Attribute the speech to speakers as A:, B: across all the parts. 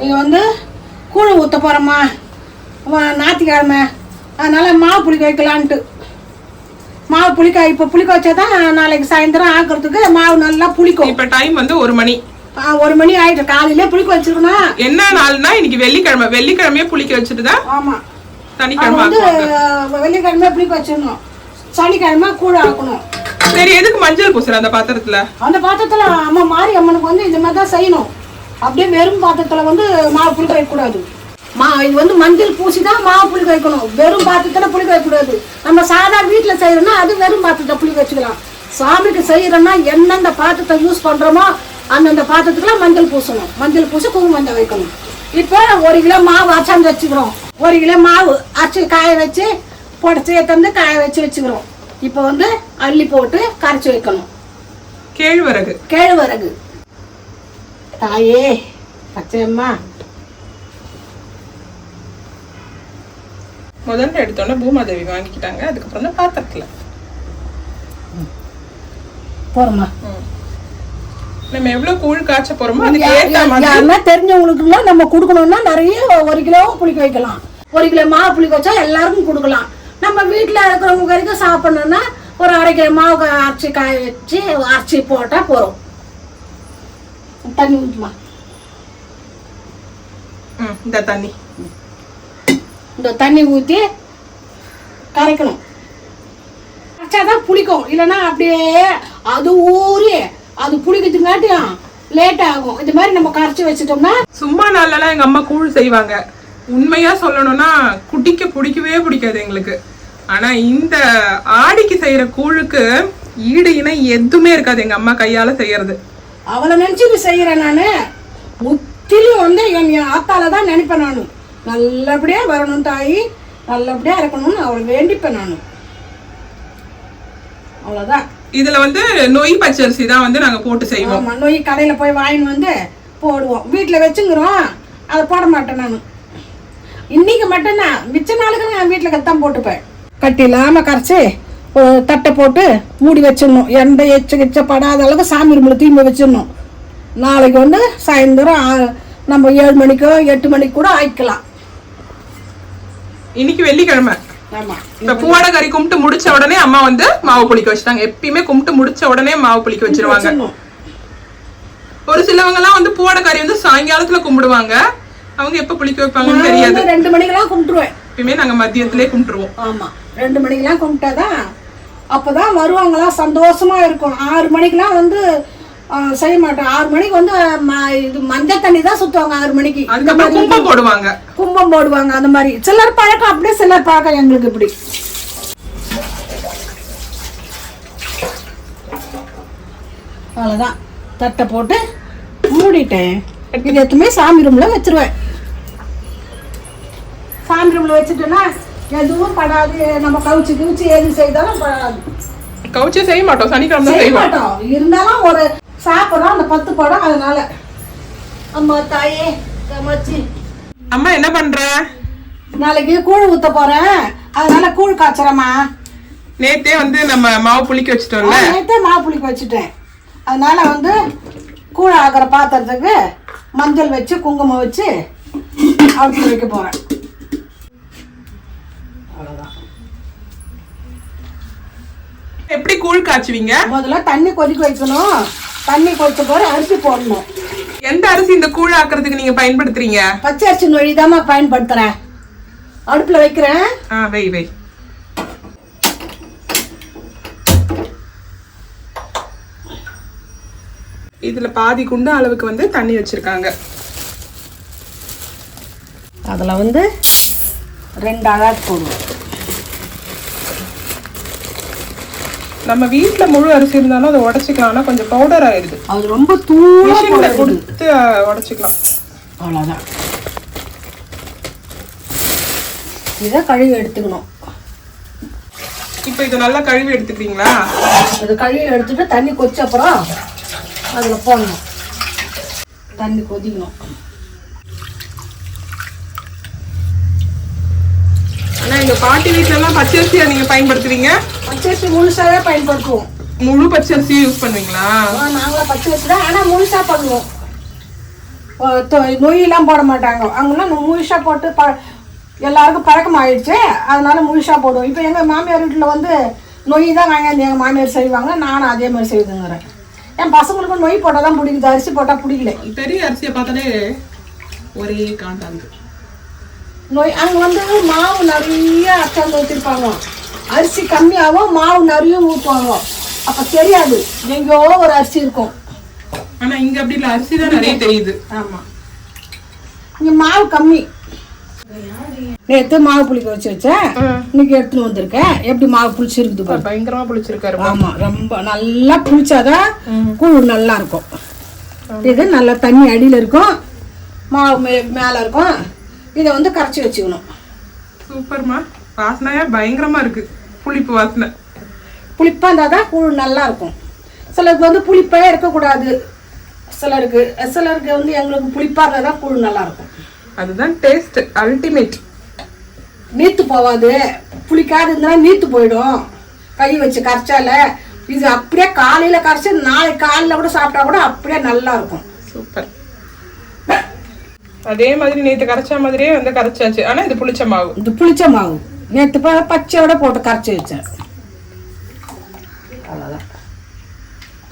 A: நீங்கள் வந்து கூழ் ஊற்ற போகிறோம்மா ஞாயிற்றுக்கிழமை அதனால் மாவு புளிக்க வைக்கலான்ட்டு. மாவு புளிக்க இப்போ புளிக்க வச்சா தான் நாளைக்கு சாயந்தரம் ஆக்கிறதுக்கு மாவு நல்லா புளிக்கும்.
B: இப்ப டைம் வந்து ஒரு மணி.
A: ஒரு மணி ஆயிட்டு காலையிலே புளிக்க வச்சிருக்கணும்.
B: என்ன நாள்னா இன்னைக்கு வெள்ளிக்கிழமை. வெள்ளிக்கிழமையே புளிக்க வச்சுட்டு தான்
A: அது
B: சனிக்கிழமை
A: வந்து
B: ஆக்குவாங்க.
A: வெள்ளிக்கிழமை புளிக்க வச்சிடணும். சனிக்கிழமை கூழ் ஆக்கணும்.
B: சரி எதுக்கு மஞ்சள் பூசுற அந்த பாத்திரத்துல?
A: அந்த பாத்திரத்தில் அம்மா மாரி அம்மனுக்கு வந்து இந்த மாதிரி தான் செய்யணும். அப்படியே வெறும் பாத்திரத்தில் வந்து மாவு புளிக்க வைக்கக்கூடாது மா இது வந்து மஞ்சள் பூசி தான் மாவு புளிக்க வைக்கணும். வெறும் பாத்திரத்தில் புளிக்க வைக்கக்கூடாது நம்ம சாதா வீட்டில் செய்யறோம்னா அது வெறும் பாத்திரத்தை புளிக்க வச்சுக்கலாம். சாமிக்கு செய்யறோம்னா எந்தெந்த பாத்திரத்தை யூஸ் பண்ணுறோமோ அந்தந்த பாத்திரத்துக்குலாம் மஞ்சள் பூசணும். மஞ்சள் பூசி குங்குமம் மஞ்சள் வைக்கணும். இப்போ ஒரு கிலோ மாவு அரைச்சாந்து வச்சுக்கிறோம். ஒரு கிலோ மாவு அரைச்சி காய வச்சு புடச்சி தந்து காய வச்சு வச்சுக்கிறோம். இப்போ வந்து அள்ளி போட்டு கரைச்சி வைக்கணும்.
B: கேழ்வரகு.
A: கேழ்வரகு. தாயே பச்சையம்மா
B: முதல்ல எடுத்தோன்னே பூமாதேவி வாங்கிக்கிட்டாங்க அதுக்கப்புறம் தான் பாத்திரத்துல.
A: போறோம்மா.
B: ம். நம்ம எவ்வளவு கூழ் காய்ச்ச போறோமோ அதுக்கு ஏத்த மாதிரி
A: யாருன்னா தெரிஞ்சவங்களுக்குலாம் நம்ம கொடுக்கணும்னா நிறைய ஒரு கிலோ புளிக்க வைக்கலாம். ஒரு கிலோ மாவு புளிக்க வச்சா எல்லாருக்கும் கொடுக்கலாம். நம்ம வீட்டில் இருக்கிறவங்க வரைக்கும் சாப்பிடணும்னா ஒரு அரை கிலோ மாவு அரைச்சி காய வச்சு அரைச்சி போட்டால் போகிறோம் தண்ணி ஊற்றுமா
B: ம், இந்த தண்ணி.
A: இந்த தண்ணி ஊற்றி கரைக்கணும். கரைச்சாதான் புளிக்கும். இல்லைன்னா அப்படியே அது ஊறி அது புளிக்கிறதுங்காட்டியும் லேட் ஆகும். இந்த மாதிரி நம்ம கரைச்சி வச்சுட்டோம்னா
B: சும்மா நாள்லாம் எங்க அம்மா கூழ் செய்வாங்க. உண்மையா சொல்லணும்னா குடிக்க பிடிக்கவே பிடிக்காது எங்களுக்கு. ஆனா இந்த ஆடிக்கு செய்யற கூழுக்கு ஈடு இணை எதுவுமே இருக்காது எங்க அம்மா கையால செய்யறது.
A: அவளை நினச்சி நீ செய்கிறேன் நான். முற்றிலும் வந்து என் என் ஆத்தால தான் நினைப்பேன் நான். நல்லபடியாக வரணும் தாயி. நல்லபடியாக இருக்கணும்னு அவளை வேண்டிப்பேன் நான். அவ்வளோதான்
B: இதுல வந்து நொய் பச்சரிசி தான் வந்து நாங்க போட்டு செய்வோம்.
A: ஆமாம் நோய் கடையில் போய் வாங்கின்னு வந்து போடுவோம். வீட்டில் வச்சுங்கிறோம். அதை போட மாட்டேன் நான். இன்னைக்கு மட்டும்தான். மிச்ச நாளுக்கு நான் வீட்டில் கத்தான் போட்டுப்பேன். கட்டி இல்லாமல் கரைச்சி தட்டை போட்டு மூடி வச்சிடணும். எந்த எச்ச கிச்ச படாத அளவுக்கு சாமி ரூமில் தீமை வச்சிடணும். நாளைக்கு வந்து சாயந்தரம் நம்ம ஏழு மணிக்கோ எட்டு மணிக்கு கூட ஆயிக்கலாம்.
B: இன்னைக்கு வெள்ளிக்கிழமை. இப்ப பூவாடை கறி கும்பிட்டு முடிச்ச உடனே அம்மா வந்து மாவு புளிக்க வச்சுட்டாங்க. எப்பயுமே கும்பிட்டு முடிச்ச உடனே மாவு புளிக்க வச்சிருவாங்க. ஒரு சிலவங்க எல்லாம் வந்து பூவாடை கறி வந்து சாயங்காலத்துல கும்பிடுவாங்க. அவங்க எப்ப புளிக்க வைப்பாங்கன்னு தெரியாது.
A: ரெண்டு மணிக்கெல்லாம் கும்பிட்டுருவேன்.
B: எப்பயுமே நாங்க மதியத்திலே கும்பிட்டுருவோம்.
A: ஆமாம் ரெண்டு மணிக்கெல்லாம் கும்பிட்டாதான் அப்போ தான் வருவாங்களாம் சந்தோஷமா இருக்கும். ஆறு மணிக்கெல்லாம் வந்து செய்ய மாட்டோம். ஆறு மணிக்கு வந்து இது மஞ்சள் தண்ணி தான் சுற்றுவாங்க ஆறு மணிக்கு.
B: அதுக்கப்புறம்
A: மாதிரி
B: கும்பம் போடுவாங்க.
A: கும்பம் போடுவாங்க அந்த மாதிரி. சிலர் பழக்கம் அப்படியே சிலர் பழக்கம் எங்களுக்கு இப்படி. அவ்வளோதான் தட்டை போட்டு மூடிட்டேன். இது எத்துமே சாமி ரூமில் வச்சிருவேன். சாமி ரூமில் வச்சுட்டோன்னா எதுவும் படாது. நம்ம கவுச்சு கிவுச்சு எது செய்தாலும் படாது.
B: கவுச்சே செய்ய மாட்டோம். சனிக்கிழமை
A: செய்ய மாட்டோம். இருந்தாலும் ஒரு சாப்பிட்றோம் அந்த பத்து படம் அதனால. அம்மா தாயே கமாச்சி
B: அம்மா என்ன பண்ற?
A: நாளைக்கு கூழ் ஊத்த போறேன். அதனால கூழ் காய்ச்சறேம்மா.
B: நேத்தே வந்து நம்ம மாவு புளிக்க வச்சிட்டோம்ல?
A: நேற்றே மாவு புளிக்க வச்சுட்டேன். அதனால வந்து கூழ் ஆகிற பாத்திரத்துக்கு மஞ்சள் வச்சு குங்குமம் வச்சு அடுத்து வைக்க போறேன்.
B: காய்ச்சுவீங்க?
A: முதல்ல தண்ணி கொதிக்க வைக்கணும். தண்ணி கொதிச்ச பிறகு அரிசி போடணும்.
B: எந்த அரிசி இந்த கூழ் ஆக்குறதுக்கு நீங்க பயன்படுத்துறீங்க?
A: பச்சை அரிசி நொழி பயன்படுத்துறேன். அடுப்பில் வைக்கிறேன்.
B: ஆ வை வை. இதுல பாதி குண்டு அளவுக்கு வந்து தண்ணி வச்சிருக்காங்க.
A: அதில் வந்து ரெண்டு அழகு போடுவோம்.
B: நம்ம வீட்ல முழு அரிசி இருந்தாலும் அதை உடைச்சிக்கலாம் ஆனா கொஞ்சம் பவுடர் ஆயிடுது.
A: அது ரொம்ப
B: மிஷின்ல கொடுத்து உடைச்சிக்கலாம்.
A: அவ்வளோதான் இதை கழுவி எடுத்துக்கணும்.
B: இப்போ இது நல்லா கழுவி எடுத்துக்கிறீங்களா?
A: இது கழுவி எடுத்துட்டு தண்ணி கொதிச்ச அப்புறம் அதில் போடணும். தண்ணி கொதிக்கணும்
B: ஆனா எங்க பாட்டி வீட்ல எல்லாம் பச்சரிசியா நீங்க பயன்படுத்துவீங்க?
A: பச்சரிசி முழுசாவே பயன்படுத்துவோம்.
B: முழு பச்சரிசி யூஸ் பண்ணுவீங்களா?
A: நாங்களும் பச்சரிசி தான். ஆனால் முழுசாக பண்ணுவோம். நொய்யெல்லாம் போட மாட்டாங்க. அவங்களாம் முழுசாக போட்டு ப எல்லாருக்கும் பழக்கம் ஆயிடுச்சு. அதனால முழுசாக போடுவோம். இப்போ எங்கள் மாமியார் வீட்டில் வந்து நொய் தான் வாங்கியாந்து எங்கள் மாமியார் செய்வாங்க. நானும் அதே மாதிரி செய்துங்கிறேன். என் பசங்களுக்கும் நொய் போட்டால் தான் பிடிக்குது. அரிசி போட்டால் பிடிக்கல.
B: பெரிய அரிசியை பார்த்தாலே ஒரே காண்டாங்க
A: நொய் அங்கே வந்து மாவு நிறைய அச்சாந்து ஊற்றிருப்பாங்க அரிசி கம்மியாகவும் மாவு நிறைய ஊற்றுவாங்க அப்போ தெரியாது எங்கேயோ ஒரு அரிசி இருக்கும்.
B: ஆனா இங்க அப்படி இல்ல. அரிசி தான் நிறைய தெரியுது.
A: ஆமாம் இங்கே மாவு கம்மி. நேற்று மாவு புளிக்க வச்சு வச்சேன். இன்னைக்கு எடுத்துன்னு வந்திருக்கேன். எப்படி மாவு புளிச்சிருக்குது பாரு.
B: பயங்கரமா பிடிச்சிருக்காரு
A: ஆமா ரொம்ப நல்லா புளிச்சாதான் கூழ் நல்லா இருக்கும். இது நல்லா தண்ணி அடியில் இருக்கும். மாவு மேலே இருக்கும். இதை வந்து கரைச்சி வச்சுக்கணும்.
B: சூப்பர்மா. வாசனையா பயங்கரமா இருக்கு. புளிப்பு வாசனை.
A: புளிப்பாக இருந்தால் தான் கூழ் நல்லா இருக்கும். சிலருக்கு வந்து புளிப்பே இருக்கக்கூடாது. சிலருக்கு சிலருக்கு வந்து எங்களுக்கு புளிப்பாக இருந்தால் தான் கூழ் நல்லா இருக்கும்.
B: அதுதான் டேஸ்ட் அல்டிமேட்
A: நீத்து போகாது புளிக்காது இருந்தால் நீத்து போயிடும். கை வச்சு கரைச்சால இது அப்படியே காலையில் கரைச்சி நாளைக்கு காலையில் கூட சாப்பிட்டா கூட அப்படியே நல்லா இருக்கும்.
B: அதே மாதிரி நேற்று கரைச்ச மாதிரியே வந்து கரைச்சாச்சு. ஆனா இது புளிச்ச மாவு.
A: இது புளிச்ச மாவு. நேற்று ப பச்சையோட போட்டு கரைச்சி வச்சேன். அவ்வளோதான்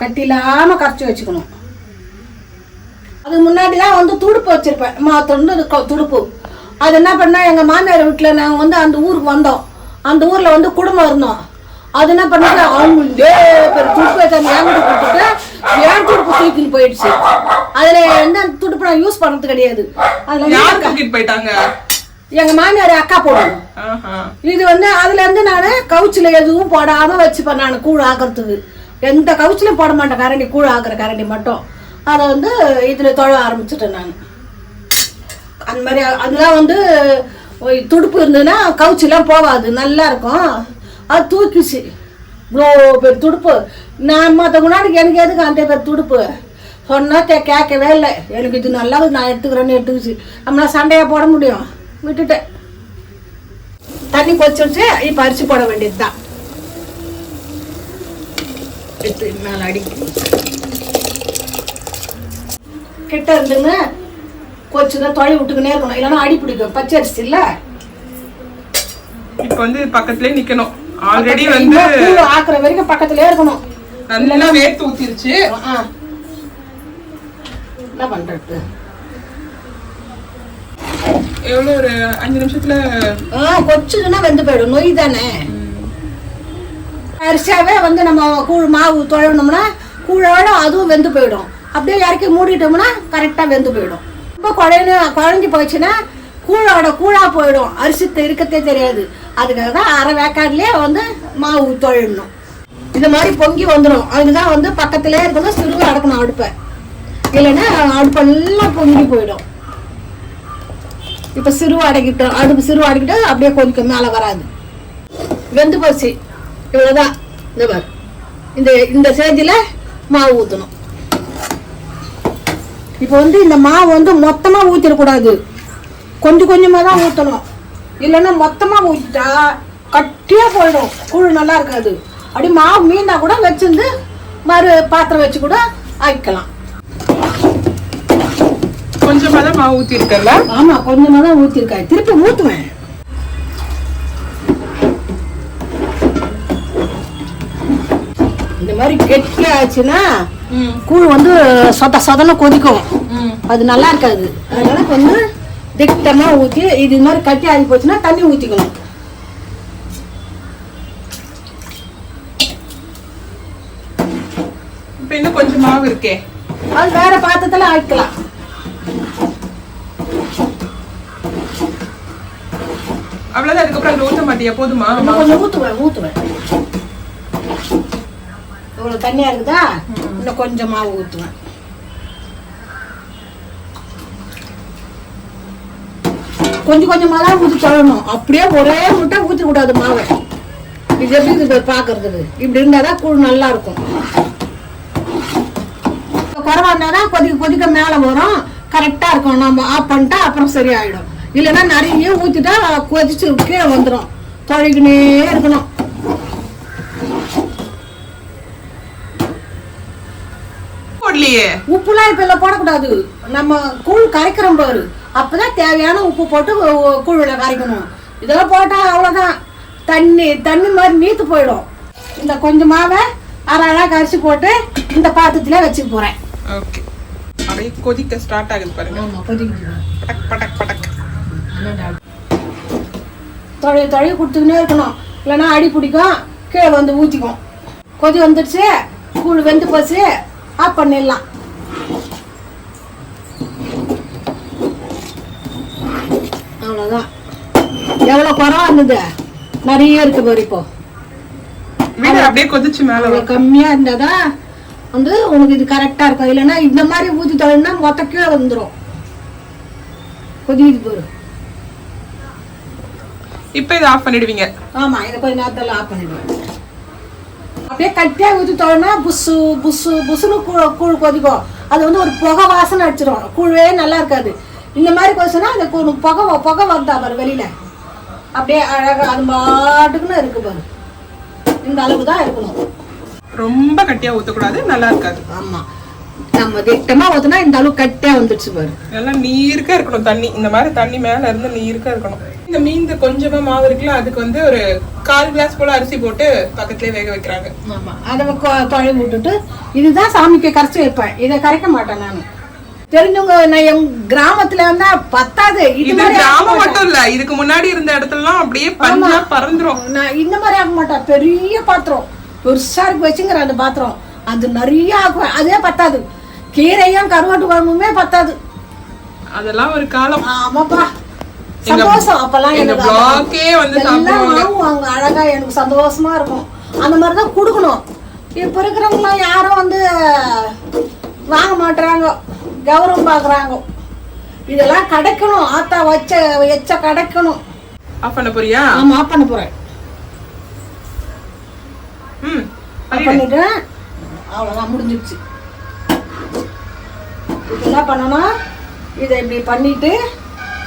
A: கட்டி இல்லாமல் கரைச்சி வச்சுக்கணும். அதுக்கு முன்னாடி தான் வந்து துடுப்பு வச்சுருப்பேன். மாத்தொண்டு அது துடுப்பு. அது என்ன பண்ணா எங்கள் மாமியார் வீட்டில் நாங்கள் வந்து அந்த ஊருக்கு வந்தோம். அந்த ஊரில் வந்து குடும்பம் இருந்தோம். அது என்ன பண்ணாங்க அவங்க பெரிய துடுப்பு வச்சு என்கிட்ட கொடுத்துட்டு ஏன் துடுப்பு தூக்கின்னு போயிடுச்சு? அதில் வந்து அந்த துடுப்பு நான் யூஸ் பண்ணுறது கிடையாது. அதில்
B: யார் தூக்கிட்டு போயிட்டாங்க?
A: எங்கள் மாமியார் அக்கா போடுவோம் இது வந்து அதுல இருந்து நான் கவுச்சில் எதுவும் போடாம வச்சுப்பேன் நான் கூழ் ஆக்குறதுக்கு. எந்த கவுச்சிலையும் போட மாட்டேன் கரண்டி கூழ் ஆக்குற கரண்டி மட்டும். அதை வந்து இதுல தொழ ஆரம்பிச்சிட்டேன் நான். அந்த மாதிரி அதெல்லாம் வந்து துடுப்பு இருந்ததுன்னா கவுச்சிலாம் போகாது நல்லா இருக்கும். அது தூக்கிச்சு. இவ்வளோ பேர் துடுப்பு. நான் மற்ற முன்னாடி எனக்கு எதுக்கு அந்த பேர் துடுப்பு? சொன்னா கே கேட்கவே இல்லை. எனக்கு இது நல்லா நான் எடுத்துக்கிறேன்னு எடுத்துக்கிச்சு. நம்மளால் சண்டையாக போட முடியும். விட்டுட்டேன். தண்ணி கொதிச்சிருச்சு இப்போ அரிசி போட வேண்டியது தான் எடுத்து மேலே அடி. கிட்ட இருந்துங்க கொச்சுதான் தொலை விட்டுக்கினே இருக்கணும். இல்லைன்னா அடி பிடிக்கும். பச்சை அரிசி இல்லை?
B: இப்ப வந்து பக்கத்துலயே நிக்கணும். ஆல்ரெடி வந்து
A: ஆக்குற வரைக்கும் பக்கத்துலயே இருக்கணும்.
B: நல்லா வேர்த்து ஊத்திருச்சு.
A: என்ன பண்றது?
B: எவ்வளவு ஒரு அஞ்சு நிமிஷத்துல
A: ஆ கொச்சுதுன்னா வெந்து போயிடும். நொய் தானே? அரிசியாவே வந்து நம்ம கூழ் மாவு தொழணும்னா கூழோட அதுவும் வெந்து போயிடும். அப்படியே இறக்கி மூடிட்டோம்னா கரெக்டாக வெந்து போயிடும். ரொம்ப குழைய குழஞ்சி போச்சுன்னா கூழோட கூழா போயிடும். அரிசி இருக்கத்தே தெரியாது. அதுக்காக தான் அரை வேக்காட்லேயே வந்து மாவு தொழணும். இது மாதிரி பொங்கி வந்துடும் அதுதான் வந்து பக்கத்துலயே இருக்கணும் சிறுவை அடக்கணும் அடுப்பை. இல்லைன்னா அடுப்பெல்லாம் பொங்கி போயிடும். இப்போ சிறுவை அடக்கிட்டு அடுப்பு சிறுவை அடக்கிட்டு அப்படியே கொதிக்கும் மேலே வராது. வெந்து போச்சு. இவ்வளோதான் இந்த மாதிரி இந்த இந்த ஸ்டேஜில் மாவு ஊற்றணும் இப்போ வந்து இந்த மாவு வந்து மொத்தமாக ஊற்றிடக்கூடாது கொஞ்சம் கொஞ்சமாக தான் ஊற்றணும் இல்லைன்னா மொத்தமாக ஊற்றிட்டா கட்டியாக போயிடும். கூழ் நல்லா இருக்காது. அப்படி மாவு மீந்தா கூட வச்சிருந்து மறு பாத்திரம் வச்சு கூட ஆக்கிக்கலாம்
B: கொஞ்சமா தான் மாவு ஊத்தி இருக்கல
A: ஆமாம் கொஞ்சமாக தான் ஊற்றிருக்காரு திருப்பி ஊற்றுவேன் இந்த மாதிரி கெட்டியா ஆச்சுன்னா கூழ் வந்து சொத சொதன்னு கொதிக்கும். அது நல்லா இருக்காது. அதனால கொஞ்சம் திட்டமா ஊற்றி இது மாதிரி கட்டி ஆகி போச்சுன்னா தண்ணி ஊற்றிக்கணும்
B: இப்ப இன்னும் கொஞ்சம் மாவு இருக்கே
A: அது வேற பாத்திரத்துல ஆக்கலாம்
B: அவ்வளவுதான் அதுக்கப்புறம் ஊத்த மாட்டியா? போதுமா?
A: கொஞ்சம் ஊற்றுவேன் ஊற்றுவேன் இவ்வளோ தண்ணியா இருக்குதா? இன்னும் கொஞ்சம் மாவு ஊற்றுவேன் கொஞ்சம் கொஞ்சமாக தான் ஊற்றி சொல்லணும் அப்படியே ஒரே முட்டை ஊற்றி கூடாது மாவை. இது எப்படி இது பார்க்கறதுக்கு இப்படி இருந்தால் தான் கூழ் நல்லா இருக்கும். குறவா இருந்தால் தான் கொதிக்க கொதிக்க மேலே வரும். கரெக்டாக இருக்கும். நம்ம ஆஃப் பண்ணிட்டா அப்புறம் சரியாயிடும். இல்லைன்னா நிறைய ஊற்றிட்டா கொதிச்சு கீழே வந்துடும் தொழிக்கினே இருக்கணும்.
B: போடலையே.
A: உப்புலாம் இப்ப எல்லாம் போடக்கூடாது. நம்ம கூழ் கரைக்கிறோம் பாரு. அப்பதான் தேவையான உப்பு போட்டு கூழ்ல கரைக்கணும். இதெல்லாம் போட்டா அவ்வளவுதான். தண்ணி தண்ணி மாதிரி நீத்து போயிடும். இந்த கொஞ்சம் மாவை அரை அழகா கரைச்சி போட்டு இந்த பாத்திரத்துல வச்சுக்க போறேன்.
B: ஓகே அப்படியே கொதிக்க ஸ்டார்ட் ஆகுது பாருங்க. படக் படக் படக்.
A: தொழி தொழி கொடுத்துக்கினே இருக்கணும். இல்லைன்னா அடி பிடிக்கும் கீழே வந்து ஊற்றிக்கும் கொதி வந்துடுச்சு கூழ் வெந்து போச்சு ஆஃப் பண்ணிடலாம். அவ்வளோதான் எவ்வளோ குறவா இருந்தது நிறைய இருக்கு பாரு இப்போ.
B: அப்படியே கொதிச்சு மேல
A: கம்மியாக இருந்தால் தான் வந்து உனக்கு இது கரெக்டாக இருக்கும் இல்லைன்னா இந்த மாதிரி ஊற்றி தொழில்னா மொத்த கீழே வந்துடும் கொதிக்குது பாரு.
B: இப்போ இதை ஆஃப் பண்ணிடுவீங்க.
A: ஆமா இதை கொஞ்ச நேரத்தில் ஆஃப் பண்ணிடுவேன். அப்படியே கட்டியா ஊற்றி தோணுனா புசு புசு புசுன்னு கூழ் கூழ் கொதிக்கும். அது வந்து ஒரு புகை வாசனை அடிச்சிடும் கூழவே நல்லா இருக்காது. இந்த மாதிரி கொதிச்சுன்னா அந்த புகை புகை வருதா பாரு வெளியில. அப்படியே அழகா அது பாட்டுக்குன்னு இருக்கு பாரு. இந்த அளவுக்கு தான் இருக்கணும்.
B: ரொம்ப கட்டியா ஊத்தக்கூடாது நல்லா இருக்காது.
A: ஆமா. நம்ம திட்டமா ஊத்துனா இந்த அளவுக்கு கட்டியா வந்துடுச்சு பாரு.
B: நல்லா நீருக்கா இருக்கணும் தண்ணி. இந்த மாதிரி தண்ணி மேல இருந்து நீருக்கா இருக்கணும். இந்த மீந்த கொஞ்சமா மாவு இருக்குல்ல அதுக்கு வந்து ஒரு கால் கிளாஸ் போல அரிசி போட்டு பக்கத்துலயே வேக வைக்கிறாங்க.
A: ஆமா. அதை தொலை விட்டுட்டு இதுதான் சாமிக்கு கரைச்சி வைப்பேன். இதை கரைக்க மாட்டேன் நான். தெரிஞ்சவங்க நான் என் கிராமத்துல வந்தா பத்தாது. இது
B: கிராமம். மட்டும் இல்ல இதுக்கு முன்னாடி இருந்த இடத்துலலாம் அப்படியே பஞ்சா பறந்துரும்.
A: நான் இந்த மாதிரி ஆக்க மாட்டேன். பெரிய பாத்திரம். பெருசா இருக்கு வச்சுங்கிற அந்த பாத்திரம். அது நிறைய அதே பத்தாது. கீரையும் கருவாட்டு குழம்புமே பத்தாது.
B: அதெல்லாம் ஒரு காலம்.
A: ஆமாப்பா. சந்தோஷம். அப்பெல்லாம் எனக்கு வாங்குவாங்க. அழகா எனக்கு சந்தோஷமா இருக்கும். அந்த மாதிரி தான் கொடுக்கணும். இப்ப இருக்கிறவங்களாம் யாரும் வந்து வாங்க மாட்டுறாங்க கௌரவம் பாக்குறாங்க. இதெல்லாம் கிடைக்கணும். ஆத்தா வச்ச எச்ச கிடைக்கணும்.
B: ஆஃப் பண்ண போறியா?
A: ஆமா ஆஃப் பண்ண போறேன்
B: ம்
A: ஆஃப் பண்ணிட்டேன் அவ்வளவுதான் முடிஞ்சிடுச்சு என்ன பண்ணணும்? இதை இப்படி பண்ணிட்டு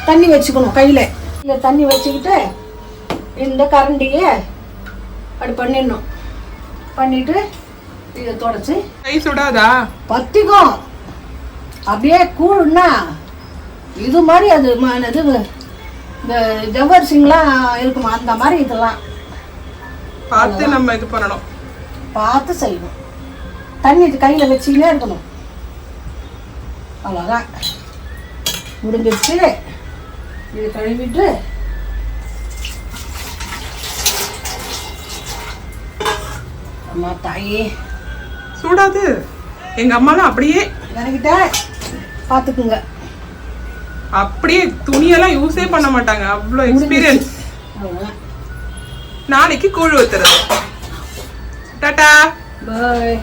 A: தண்ணி வச்சுக்கணும் கையில. இல்ல தண்ணி வச்சுக்கிட்டு இந்த கரண்டியை அப்படி பண்ணிடணும். பண்ணிட்டு இதை தொடச்சி.
B: கை சுடாதா?
A: பத்திக்கும். அப்படியே கூழ்னா இது மாதிரி அது இது இந்த ஜவ்வரிசிங்கெலாம் இருக்குமா? அந்த மாதிரி இதெல்லாம்.
B: பார்த்து நம்ம இது பண்ணணும்.
A: பார்த்து செய்யணும். தண்ணி கையில் வச்சுக்கினே இருக்கணும். அவ்வளோதான் முடிஞ்சிருச்சு. இது கழுவிட்டு அம்மா தாயே.
B: சூடாது. எங்க அம்மாலாம் அப்படியே
A: எனக்கிட்ட பார்த்துக்குங்க.
B: அப்படியே துணியெல்லாம் யூஸே பண்ண மாட்டாங்க. அவ்வளோ எக்ஸ்பீரியன்ஸ் நாளைக்கு கூழ் ஊத்துறது. டாடா
A: பாய்